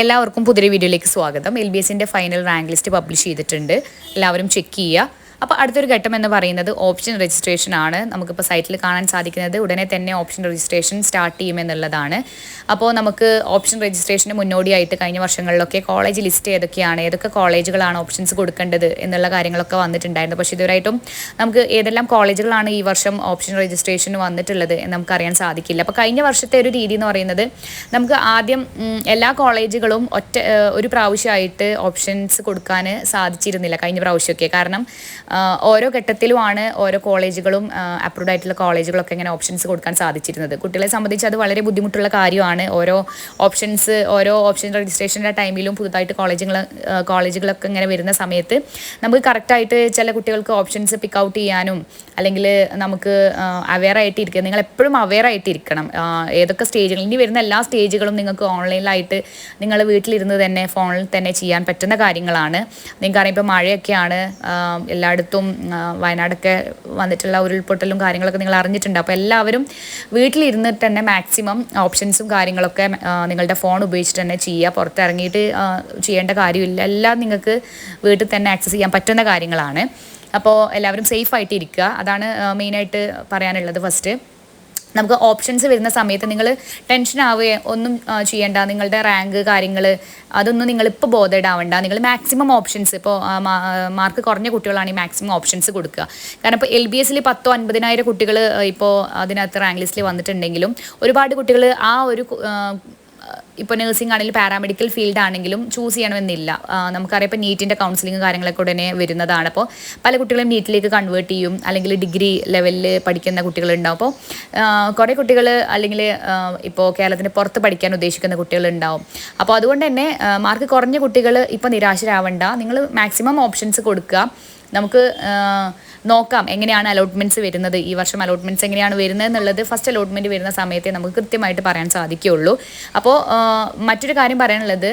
എല്ലാവർക്കും പുതിയ വീഡിയോയിലേക്ക് സ്വാഗതം. എൽ ബി എസിന്റെ ഫൈനൽ റാങ്ക് ലിസ്റ്റ് പബ്ലിഷ് ചെയ്തിട്ടുണ്ട്. എല്ലാവരും ചെക്ക് ചെയ്യുക. അപ്പോൾ അടുത്തൊരു ഘട്ടം എന്ന് പറയുന്നത് ഓപ്ഷൻ രജിസ്ട്രേഷൻ ആണ്. നമുക്കിപ്പോൾ സൈറ്റിൽ കാണാൻ സാധിക്കുന്നത് ഉടനെ തന്നെ ഓപ്ഷൻ രജിസ്ട്രേഷൻ സ്റ്റാർട്ട് ചെയ്യുമെന്നുള്ളതാണ് അപ്പോൾ നമുക്ക് ഓപ്ഷൻ രജിസ്ട്രേഷന് മുന്നോടിയായിട്ട് കഴിഞ്ഞ വർഷങ്ങളിലൊക്കെ കോളേജ് ലിസ്റ്റ് ഏതൊക്കെയാണ് ഏതൊക്കെ കോളേജുകളാണ് ഓപ്ഷൻസ് കൊടുക്കേണ്ടത് എന്നുള്ള കാര്യങ്ങളൊക്കെ വന്നിട്ടുണ്ടായിരുന്നു. പക്ഷേ ഇതുവരായിട്ടും നമുക്ക് ഏതെല്ലാം കോളേജുകളാണ് ഈ വർഷം ഓപ്ഷൻ രജിസ്ട്രേഷൻ വന്നിട്ടുള്ളത് എന്ന് നമുക്കറിയാൻ സാധിക്കില്ല. അപ്പോൾ കഴിഞ്ഞ വർഷത്തെ ഒരു രീതി എന്ന് പറയുന്നത് നമുക്ക് ആദ്യം എല്ലാ കോളേജുകളും ഒറ്റ ഒരു പ്രാവശ്യമായിട്ട് ഓപ്ഷൻസ് കൊടുക്കാൻ സാധിച്ചിരുന്നില്ല കഴിഞ്ഞ പ്രാവശ്യമൊക്കെ. കാരണം ഓരോ ഘട്ടത്തിലുമാണ് ഓരോ കോളേജുകളും അപ്രൂവ്ഡ് ആയിട്ടുള്ള കോളേജുകളൊക്കെ ഇങ്ങനെ ഓപ്ഷൻസ് കൊടുക്കാൻ സാധിച്ചിരുന്നത്. കുട്ടികളെ സംബന്ധിച്ച് അത് വളരെ ബുദ്ധിമുട്ടുള്ള കാര്യമാണ്. ഓരോ ഓപ്ഷൻസ് ഓരോ ഓപ്ഷൻ രജിസ്ട്രേഷന്റെ ടൈമിലും പുതുതായിട്ട് കോളേജുകൾ കോളേജുകളൊക്കെ ഇങ്ങനെ വരുന്ന സമയത്ത് നമുക്ക് കറക്റ്റായിട്ട് ചില കുട്ടികൾക്ക് ഓപ്ഷൻസ് പിക്ക് ഔട്ട് ചെയ്യാനും അല്ലെങ്കിൽ നമുക്ക് അവെയർ ആയിട്ടിരിക്കുക നിങ്ങൾ എപ്പോഴും അവെയർ ആയിട്ടിരിക്കണം ഏതൊക്കെ സ്റ്റേജുകൾ ഇനി വരുന്ന എല്ലാ സ്റ്റേജുകളും നിങ്ങൾക്ക് ഓൺലൈനിലായിട്ട് നിങ്ങൾ വീട്ടിലിരുന്ന് തന്നെ ഫോണിൽ തന്നെ ചെയ്യാൻ പറ്റുന്ന കാര്യങ്ങളാണ്. നിങ്ങൾക്കറിയാം ഇപ്പോൾ മഴയൊക്കെയാണ് എല്ലായിടത്തും വയനാടൊക്കെ വന്നിട്ടുള്ള ഉരുൾപൊട്ടലും കാര്യങ്ങളൊക്കെ നിങ്ങൾ അറിഞ്ഞിട്ടുണ്ട്. അപ്പോൾ എല്ലാവരും വീട്ടിലിരുന്നിട്ട് തന്നെ മാക്സിമം ഓപ്ഷൻസും കാര്യങ്ങളൊക്കെ നിങ്ങളുടെ ഫോൺ ഉപയോഗിച്ചിട്ട് തന്നെ ചെയ്യുക. പുറത്തിറങ്ങിയിട്ട് ചെയ്യേണ്ട കാര്യമില്ല. എല്ലാം നിങ്ങൾക്ക് വീട്ടിൽ തന്നെ ആക്സസ് ചെയ്യാൻ പറ്റുന്ന കാര്യങ്ങളാണ്. അപ്പോൾ എല്ലാവരും സേഫ് ആയിട്ട് ഇരിക്കുക. അതാണ് മെയിനായിട്ട് പറയാനുള്ളത് ഫസ്റ്റ് നമുക്ക് ഓപ്ഷൻസ് വരുന്ന സമയത്ത് നിങ്ങൾ ടെൻഷൻ ആവുകയോ ഒന്നും ചെയ്യേണ്ട. നിങ്ങളുടെ റാങ്ക് കാര്യങ്ങൾ അതൊന്നും നിങ്ങൾ ഇപ്പോൾ ആവണ്ട നിങ്ങൾ മാക്സിമം ഓപ്ഷൻസ് ഇപ്പോൾ മാർക്ക് കുറഞ്ഞ കുട്ടികളാണെങ്കിൽ മാക്സിമം ഓപ്ഷൻസ് കൊടുക്കുക. കാരണം ഇപ്പോൾ എൽ ബി എസിൽ പത്തോ അൻപതിനായിരം കുട്ടികൾ ഇപ്പോൾ അതിനകത്ത് റാങ്ക് ലിസ്റ്റിൽ വന്നിട്ടുണ്ടെങ്കിലും ഒരുപാട് കുട്ടികൾ ആ ഒരു ഇപ്പോൾ നഴ്സിംഗ് ആണെങ്കിലും പാരാമെഡിക്കൽ ഫീൽഡ് ആണെങ്കിലും ചൂസ് ചെയ്യണമെന്നില്ല. നമുക്കറിയാം ഇപ്പോൾ നീറ്റിന്റെ കൗൺസിലിംഗ് കാര്യങ്ങളൊക്കെ ഉടനെ വരുന്നതാണ്. അപ്പോൾ പല കുട്ടികളും നീറ്റിലേക്ക് കൺവേർട്ട് ചെയ്യും. അല്ലെങ്കിൽ ഡിഗ്രി ലെവലിൽ പഠിക്കുന്ന കുട്ടികളുണ്ടാവും. അപ്പോൾ കുറേ കുട്ടികൾ അല്ലെങ്കിൽ ഇപ്പോൾ കേരളത്തിന് പുറത്ത് പഠിക്കാൻ ഉദ്ദേശിക്കുന്ന കുട്ടികളുണ്ടാവും. അപ്പോൾ അതുകൊണ്ട് തന്നെ മാർക്ക് കുറഞ്ഞ കുട്ടികൾ ഇപ്പോൾ നിരാശരാവണ്ട. നിങ്ങൾ മാക്സിമം ഓപ്ഷൻസ് കൊടുക്കുക. നമുക്ക് നോക്കാം എങ്ങനെയാണ് അലോട്ട്മെന്റ്സ് വരുന്നത് ഈ വർഷം അലോട്ട്മെന്റ്സ് എങ്ങനെയാണ് വരുന്നത് എന്നുള്ളത് ഫസ്റ്റ് അലോട്ട്മെന്റ് വരുന്ന സമയത്തെ നമുക്ക് കൃത്യമായിട്ട് പറയാൻ സാധിക്കുകയുള്ളൂ. അപ്പോൾ മറ്റൊരു കാര്യം പറയാനുള്ളത്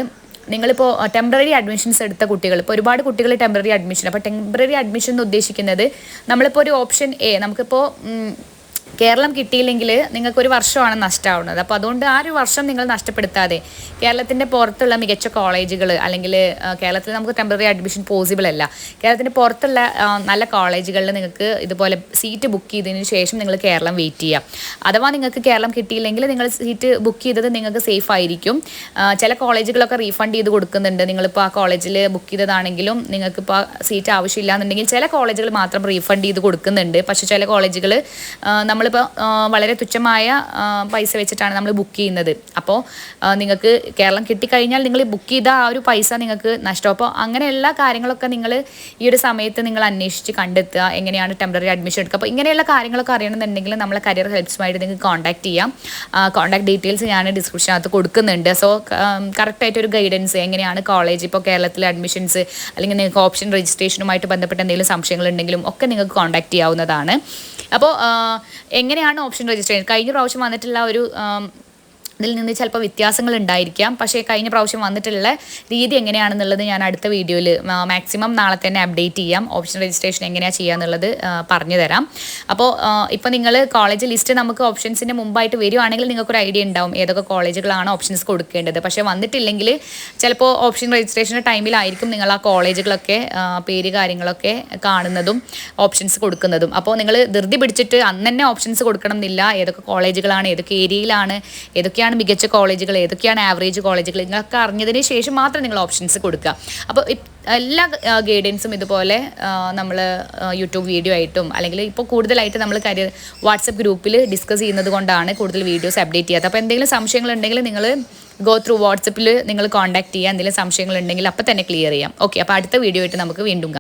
നിങ്ങളിപ്പോൾ ടെമ്പററി അഡ്മിഷൻസ് എടുത്ത കുട്ടികൾ ഇപ്പോൾ ഒരുപാട് കുട്ടികൾ ടെമ്പററി അഡ്മിഷൻ അപ്പോൾ ടെമ്പററി അഡ്മിഷൻ എന്ന് ഉദ്ദേശിക്കുന്നത് നമ്മളിപ്പോൾ ഒരു ഓപ്ഷൻ എ നമുക്കിപ്പോൾ കേരളം കിട്ടിയില്ലെങ്കിൽ നിങ്ങൾക്ക് ഒരു വർഷമാണ് നഷ്ടമാവുന്നത് അപ്പോൾ അതുകൊണ്ട് ആ ഒരു വർഷം നിങ്ങൾ നഷ്ടപ്പെടുത്താതെ കേരളത്തിന്റെ പുറത്തുള്ള മികച്ച കോളേജുകൾ അല്ലെങ്കിൽ കേരളത്തിൽ നമുക്ക് ടെമ്പററി അഡ്മിഷൻ പോസിബിൾ അല്ല. കേരളത്തിന്റെ പുറത്തുള്ള നല്ല കോളേജുകളിൽ നിങ്ങൾക്ക് ഇതുപോലെ സീറ്റ് ബുക്ക് ചെയ്തതിന് ശേഷം നിങ്ങൾ കേരളം വെയിറ്റ് ചെയ്യാം അഥവാ നിങ്ങൾക്ക് കേരളം കിട്ടിയില്ലെങ്കിൽ നിങ്ങൾ സീറ്റ് ബുക്ക് ചെയ്തത് നിങ്ങൾക്ക് സേഫ് ആയിരിക്കും. ചില കോളേജുകളൊക്കെ റീഫണ്ട് ചെയ്ത് കൊടുക്കുന്നുണ്ട്. നിങ്ങളിപ്പോൾ ആ കോളേജിൽ ബുക്ക് ചെയ്തതാണെങ്കിലും നിങ്ങൾക്കിപ്പോൾ സീറ്റ് ആവശ്യമില്ല എന്നുണ്ടെങ്കിൽ ചില കോളേജുകൾ മാത്രം റീഫണ്ട് ചെയ്ത് കൊടുക്കുന്നുണ്ട്. പക്ഷേ ചില കോളേജുകൾ നമ്മളിപ്പോൾ വളരെ തുച്ഛമായ പൈസ വെച്ചിട്ടാണ് നമ്മൾ ബുക്ക് ചെയ്യുന്നത്. അപ്പോൾ നിങ്ങൾക്ക് കേരളം കിട്ടിക്കഴിഞ്ഞാൽ നിങ്ങൾ ബുക്ക് ചെയ്ത ആ ഒരു പൈസ നിങ്ങൾക്ക് നഷ്ടം. അപ്പോൾ അങ്ങനെ എല്ലാ കാര്യങ്ങളൊക്കെ നിങ്ങൾ ഈ ഒരു സമയത്ത് നിങ്ങൾ അന്വേഷിച്ച് കണ്ടെത്തുക. എങ്ങനെയാണ് ടെമ്പററി അഡ്മിഷൻ എടുക്കുക. അപ്പോൾ ഇങ്ങനെയുള്ള കാര്യങ്ങളൊക്കെ അറിയണമെന്നുണ്ടെങ്കിൽ നമ്മളെ കരിയർ ഹെൽപ്സുമായിട്ട് നിങ്ങൾക്ക് കോൺടാക്ട് ചെയ്യാം. കോൺടാക്ട് ഡീറ്റെയിൽസ് ഞാൻ ഡിസ്ക്രിപ്ഷനകത്ത് കൊടുക്കുന്നുണ്ട്. സോ കറക്റ്റായിട്ട് ഒരു ഗൈഡൻസ് എങ്ങനെയാണ് കോളേജ് ഇപ്പോൾ കേരളത്തിലെ അഡ്മിഷൻസ് അല്ലെങ്കിൽ നിങ്ങൾക്ക് ഓപ്ഷൻ രജിസ്ട്രേഷനുമായിട്ട് ബന്ധപ്പെട്ട എന്തെങ്കിലും സംശയങ്ങളുണ്ടെങ്കിലും ഒക്കെ നിങ്ങൾക്ക് കോൺടാക്ട് ചെയ്യാവുന്നതാണ്. അപ്പോൾ എങ്ങനെയാണ് ഓപ്ഷൻ രജിസ്റ്റർ ചെയ്യുന്നത്? കഴിഞ്ഞ പ്രാവശ്യം വന്നിട്ടുള്ള ഒരു ഇതിൽ നിന്ന് ചിലപ്പോൾ വ്യത്യാസങ്ങൾ ഉണ്ടായിരിക്കാം. പക്ഷേ കഴിഞ്ഞ പ്രാവശ്യം വന്നിട്ടുള്ള രീതി എങ്ങനെയാണെന്നുള്ളത് ഞാൻ അടുത്ത വീഡിയോയിൽ മാക്സിമം നാളെ തന്നെ അപ്ഡേറ്റ് ചെയ്യാം. ഓപ്ഷൻ രജിസ്ട്രേഷൻ എങ്ങനെയാണ് ചെയ്യുക എന്നുള്ളത് പറഞ്ഞു തരാം. അപ്പോൾ ഇപ്പോൾ നിങ്ങൾ കോളേജ് ലിസ്റ്റ് നമുക്ക് ഓപ്ഷൻസിന്റെ മുമ്പായിട്ട് വരുവാണെങ്കിൽ നിങ്ങൾക്കൊരു ഐഡിയ ഉണ്ടാവും. ഏതൊക്കെ കോളേജുകളാണ് ഓപ്ഷൻസ് കൊടുക്കേണ്ടത്. പക്ഷേ വന്നിട്ടില്ലെങ്കിൽ ചിലപ്പോൾ ഓപ്ഷൻ രജിസ്ട്രേഷന്റെ ടൈമിലായിരിക്കും നിങ്ങൾ ആ കോളേജുകളൊക്കെ പേര് കാര്യങ്ങളൊക്കെ കാണുന്നതും ഓപ്ഷൻസ് കൊടുക്കുന്നതും. അപ്പോൾ നിങ്ങൾ ധൃതി പിടിച്ചിട്ട് അന്ന് തന്നെ ഓപ്ഷൻസ് കൊടുക്കണം എന്നില്ല ഏതൊക്കെ കോളേജുകളാണ് ഏതൊക്കെ ഏരിയയിലാണ് ഏതൊക്കെയാണ് ഏതൊക്കെയാണ് മികച്ച കോളേജുകൾ ഏതൊക്കെയാണ് ആവറേജ് കോളേജുകൾ? നിങ്ങൾക്ക് അറിഞ്ഞതിന് ശേഷം മാത്രം നിങ്ങൾ ഓപ്ഷൻസ് കൊടുക്കുക. അപ്പോൾ എല്ലാ ഗൈഡൻസും ഇതുപോലെ നമ്മൾ യൂട്യൂബ് വീഡിയോ ആയിട്ടും അല്ലെങ്കിൽ ഇപ്പോൾ കൂടുതലായിട്ട് നമ്മൾ കരിയർ വാട്സപ്പ് ഗ്രൂപ്പിൽ ഡിസ്കസ് ചെയ്യുന്നത് കൊണ്ടാണ് കൂടുതൽ വീഡിയോസ് അപ്ഡേറ്റ് ചെയ്യാത്തത്. അപ്പോൾ എന്തെങ്കിലും സംശയങ്ങൾ ഉണ്ടെങ്കിൽ നിങ്ങൾ ഗോ ത്രൂ വാട്സപ്പിൽ നിങ്ങൾ കോൺടാക്ട് ചെയ്യുക. എന്തെങ്കിലും സംശയങ്ങൾ ഉണ്ടെങ്കിൽ അപ്പോൾ തന്നെ ക്ലിയർ ചെയ്യാം. ഓക്കെ അപ്പോൾ അടുത്ത വീഡിയോ ആയിട്ട് നമുക്ക് വീണ്ടും